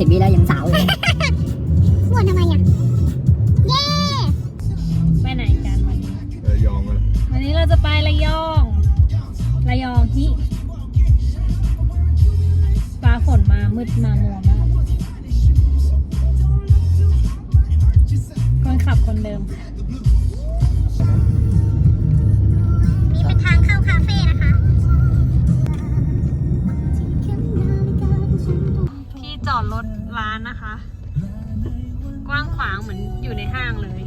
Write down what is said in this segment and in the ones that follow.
สิบวิแล้วยังสาวอยู่ บ่นทำไมอะ เย้ไปไหนกันวันนี้เออยองอะวันนี้เราจะไประยองระยองที่ฟ้าฝนมามืดมามัวมากคนขับคนเดิมค่ะ รถร้านนะคะ กว้างขวางเหมือนอยู่ในห้างเลย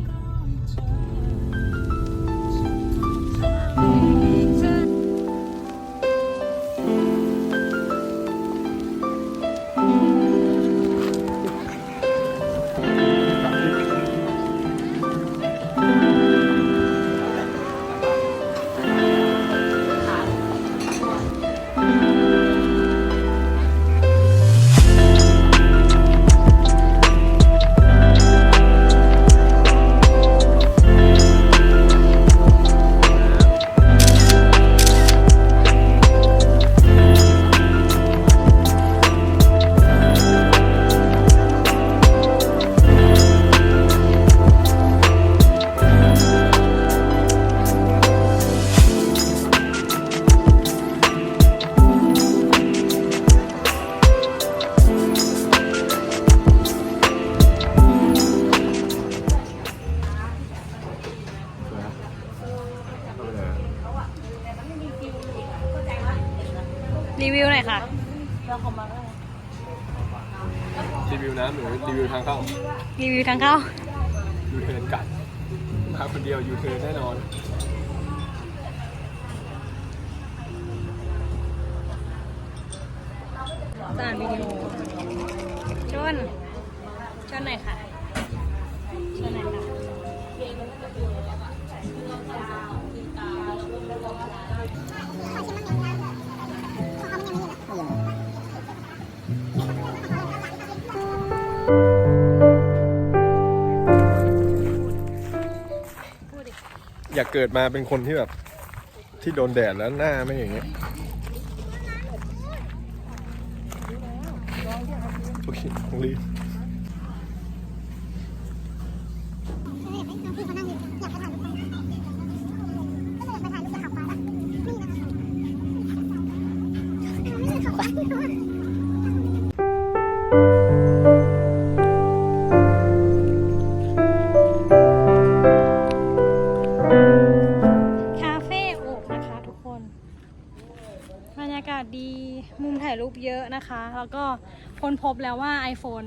วิวหน่อยค่ะ รีวิวน้ำหรือรีวิวทางเข้ารีวิวทางเข้า ยูเทิร์นกัดมาคนเดียวยูเทิร์นแน่นอนสานวิดีโอชนชนหน่อยค่ะชนหน่อยค่ะอย อยากเกิดมาเป็นคนที่แบบ ที่โดนแดดแล้วหน้าไม่อย่างเงี้ยโอเคต้องรีบ อะนะคะ แล้วก็ค้นพบแล้วว่า iPhone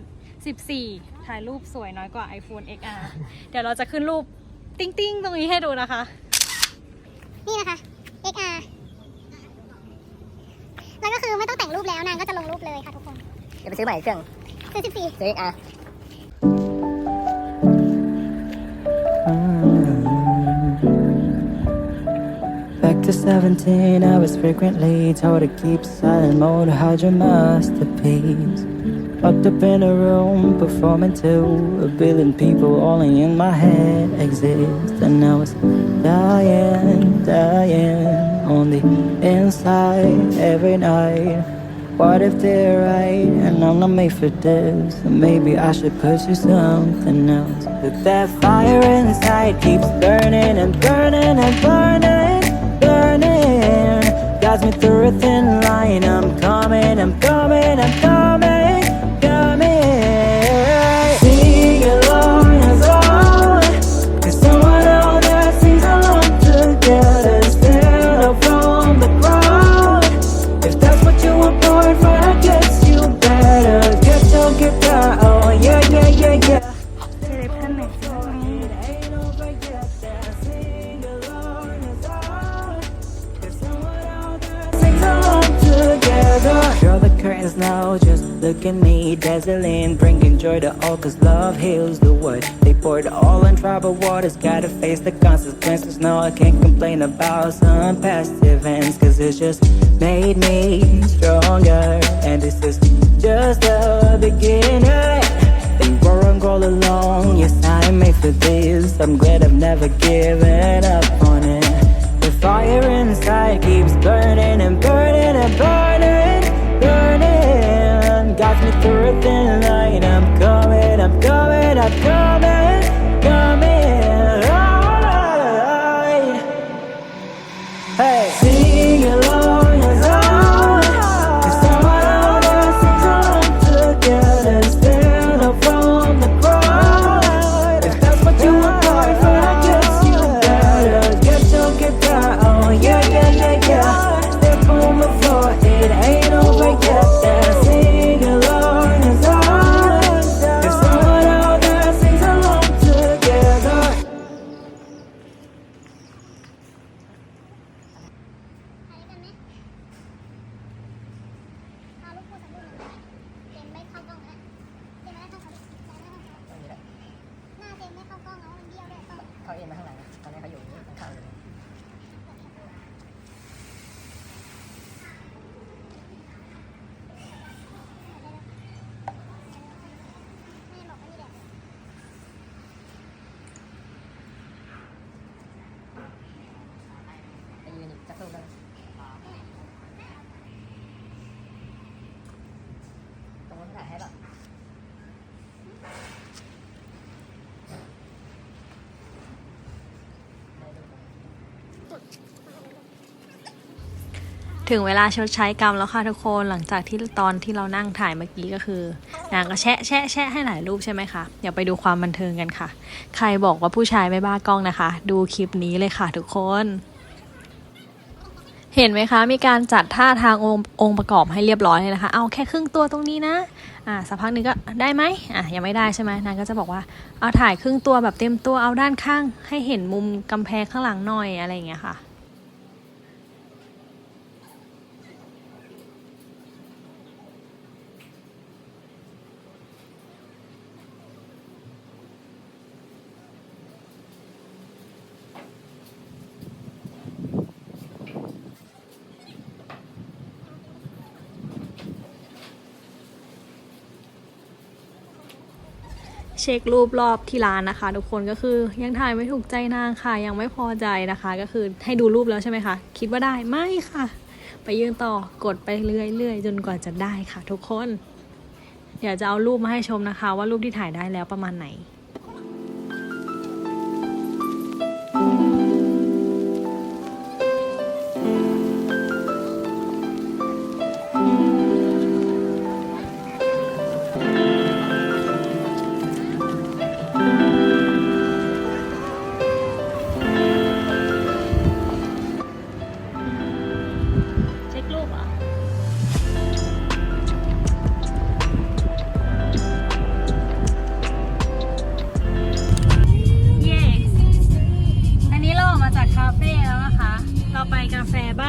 14 ถ่ายรูปสวยน้อยกว่า iPhone XR เดี๋ยวเราจะขึ้นรูปติ้งติ้งๆตรงนี้ให้ดูนะคะ นี่นะคะ XR แล้วก็คือไม่ต้องแต่งรูปแล้วนางก็จะลงรูปเลยค่ะทุกคนเดี๋ยวไปซื้อใหม่เครื่องซื้อ14ซื้อ XR Back to 17, I was frequently told to keep silent mode, hide your masterpiece. Locked up in a room, performing to a billion people, only in my head exist. And I was dying, dying on the inside every night. What if they're right and I'm not made for this? Maybe I should pursue something else. But that fire inside keeps burning and burning and burning, burning. Guides me through a thin line. I'm coming, I'm coming, I'm coming, waters, gotta face the consequences. No, I can't complain about some past events, cause it's just made me stronger. And this is just the beginning. They were wrong all along, yes, I'm made for this. I'm glad I've never given up on it. The fire inside keeps burning. ต ถึงเวลาชดใช้กรรมแล้วค่ะทุกคนหลังจากที่ตอนที่เรานั่งถ่ายเมื่อกี้ก็คือนางก็แชะแชะแชะให้หลายรูปใช่ไหมคะเดี๋ยวไปดูความบันเทิงกันค่ะ ใครบอกว่าผู้ชายไม่บ้ากล้องนะคะ ดูคลิปนี้เลยค่ะทุกคน เห็นไหมคะ มีการจัดท่าทางองค์องค์ประกอบให้เรียบร้อยเลยนะคะ เอาแค่ครึ่งตัวตรงนี้นะอ่าสักพักนึงก็ได้ไหมอะยังไม่ได้ใช่ไหมนางก็จะบอกว่าเอาถ่ายครึ่งตัวแบบเต็มตัวเอาด้านข้าง ให้เห็นมุมกำแพงข้างหลังหน่อยอะไรอย่างเงี้ยค่ะ เช็ครูปรอบที่ร้านนะคะ ทุกคนก็คือยังถ่ายไม่ถูกใจนางค่ะ ยังไม่พอใจนะคะ ก็คือให้ดูรูปแล้วใช่ไหมคะ คิดว่าได้ไม่ค่ะ ไปยืนต่อกดไปเรื่อยๆ จนกว่าจะได้ค่ะ ทุกคน เดี๋ยวจะเอารูปมาให้ชมนะคะ ว่ารูปที่ถ่ายได้แล้วประมาณไหน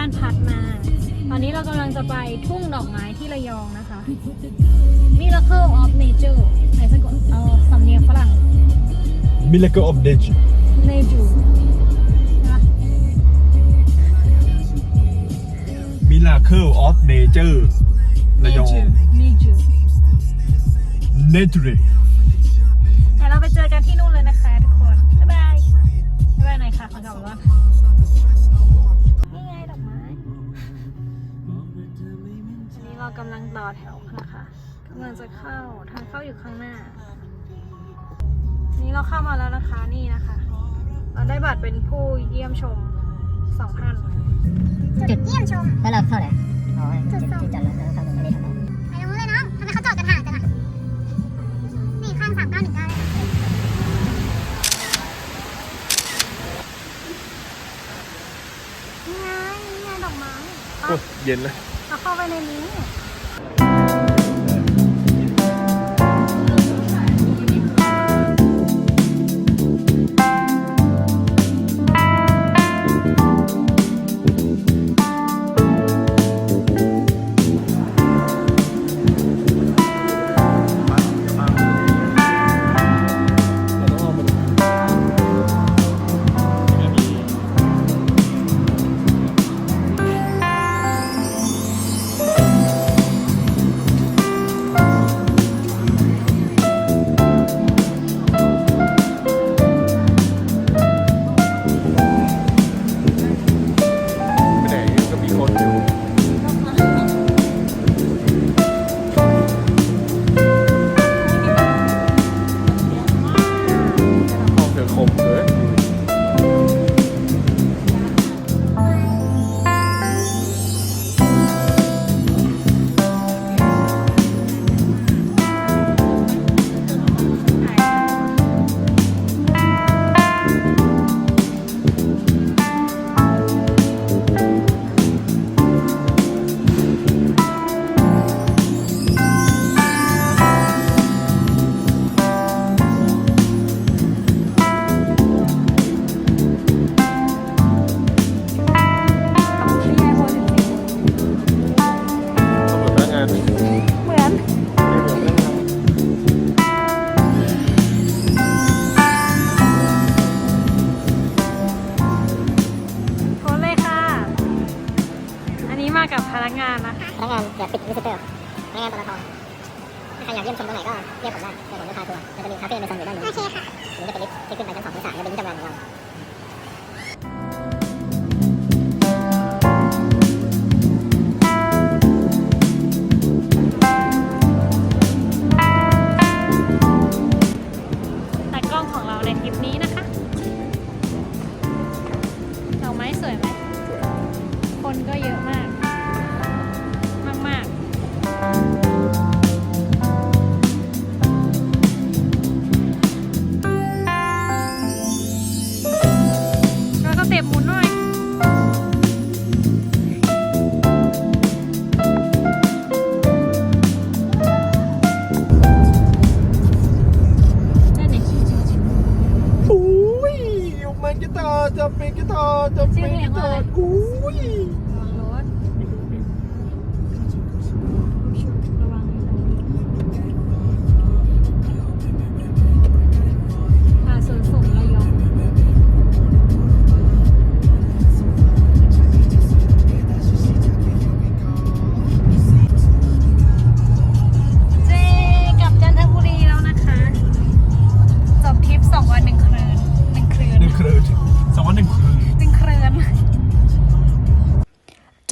านพัดมา ตอนนี้เรากำลังจะไปทุ่งดอกไม้ที่ระยองนะคะ Miracle of Nature ไหนสะกดเอาสำเนียงฝรั่ง Miracle of Nature Nature ใช่ปะ Miracle of Nature ระยอง Nature Nature เดี๋ยวเราไปเจอกันที่นู่นเลยนะคะทุกคน บ๊ายบาย บ๊ายบายหน่อยค่ะขอกลับรถ กำลังต่อแถวนะคะกำลังจะเข้าทางเข้าอยู่ข้างหน้า นี่เราเข้ามาแล้วนะคะนี่นะคะ เราได้บัตรเป็นผู้เยี่ยมชมสองท่านจุดเยี่ยมชมแล้วเราเข้าไหนอ๋อจุดที่จอดรถแล้วเข้าตรงนี้ครับไปตรงนู้นเลยน้องทำไมเขาจอดกันห่างจังอะนี่ข้างสามเก้าหนึ่งเก้าเลยนี่ไงนี่ไงดอกไม้โอ้เย็นนะเราเข้าไปในนี้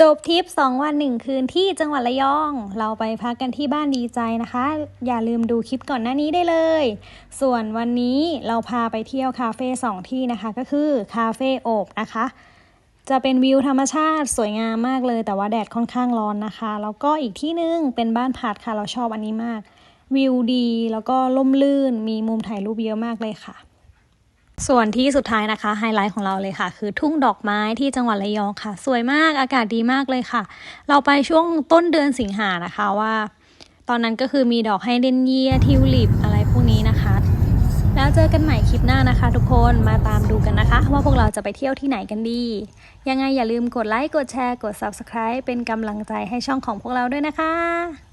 จบทริป2วัน 1 คืนที่จังหวัดระยอง เราไปพักกันที่บ้านดีใจนะคะ อย่าลืมดูคลิปก่อนหน้านี้ได้เลย ส่วนวันนี้เราพาไปเที่ยวคาเฟ่2ที่นะคะ ก็คือคาเฟ่โอบนะคะ จะเป็นวิวธรรมชาติสวยงามมากเลย แต่ว่าแดดค่อนข้างร้อนนะคะ แล้วก็อีกที่นึงเป็นบ้านพัดค่ะ เราชอบอันนี้มาก วิวดีแล้วก็ล่มลื่นมีมุมถ่ายรูปเยอะมากเลยค่ะ ส่วนที่สุดท้ายนะคะไฮไลท์ของเราเลยค่ะ คือทุ่งดอกไม้ที่จังหวัดระยองค่ะ สวยมากอากาศดีมากเลยค่ะ เราไปช่วงต้นเดือนสิงหานะคะว่า ตอนนั้นก็คือมีดอกไฮเดนเยียทิวลิปอะไรพวกนี้นะคะ แล้วเจอกันใหม่คลิปหน้านะคะ ทุกคนมาตามดูกันนะคะ ว่าพวกเราจะไปเที่ยวที่ไหนกันดี ยังไงอย่าลืมกดไลค์กดแชร์กด Subscribe เป็นกำลังใจให้ช่องของพวกเราด้วยนะคะ